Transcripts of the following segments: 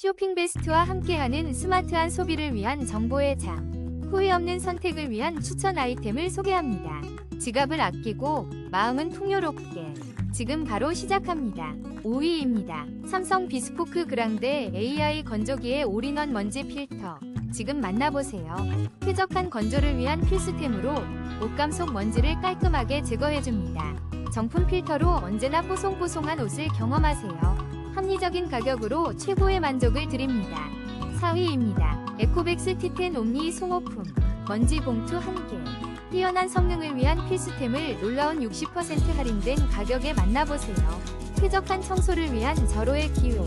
쇼핑 베스트와 함께하는 스마트한 소비를 위한 정보의 장. 후회 없는 선택을 위한 추천 아이템을 소개합니다. 지갑을 아끼고 마음은 풍요롭게. 지금 바로 시작합니다. 5위입니다. 삼성 비스포크 그랑데 AI 건조기의 올인원 먼지 필터. 지금 만나보세요. 쾌적한 건조를 위한 필수템으로 옷감 속 먼지를 깔끔하게 제거해줍니다. 정품 필터로 언제나 뽀송뽀송한 옷을 경험하세요. 합리적인 가격으로 최고의 만족을 드립니다. 4위입니다. 에코백스 티텐 옴니 송호품 먼지 봉투 1개 뛰어난 성능을 위한 필수템을 놀라운 60% 할인된 가격에 만나보세요. 쾌적한 청소를 위한 절호의 기회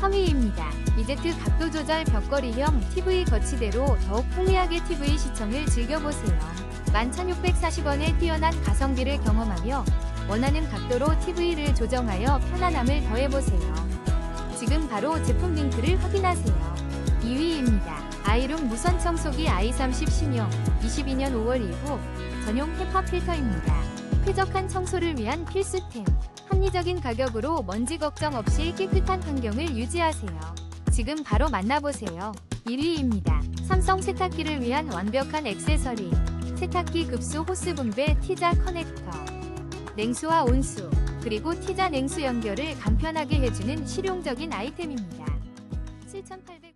3위입니다. 이제트 각도 조절 벽걸이형 TV 거치대로 더욱 편리하게 TV 시청을 즐겨보세요. 11,640원의 뛰어난 가성비를 경험하며 원하는 각도로 TV를 조정하여 편안함을 더해보세요. 지금 바로 제품 링크를 확인하세요. 2위입니다. 아이룸 무선 청소기 i30 신형 22년 5월 이후 전용 헤파 필터입니다. 쾌적한 청소를 위한 필수템. 합리적인 가격으로 먼지 걱정 없이 깨끗한 환경을 유지하세요. 지금 바로 만나보세요. 1위입니다. 삼성 세탁기를 위한 완벽한 액세서리. 세탁기 급수 호스 분배 티자 커넥터. 냉수와 온수, 그리고 티자 냉수 연결을 간편하게 해주는 실용적인 아이템입니다. 7,800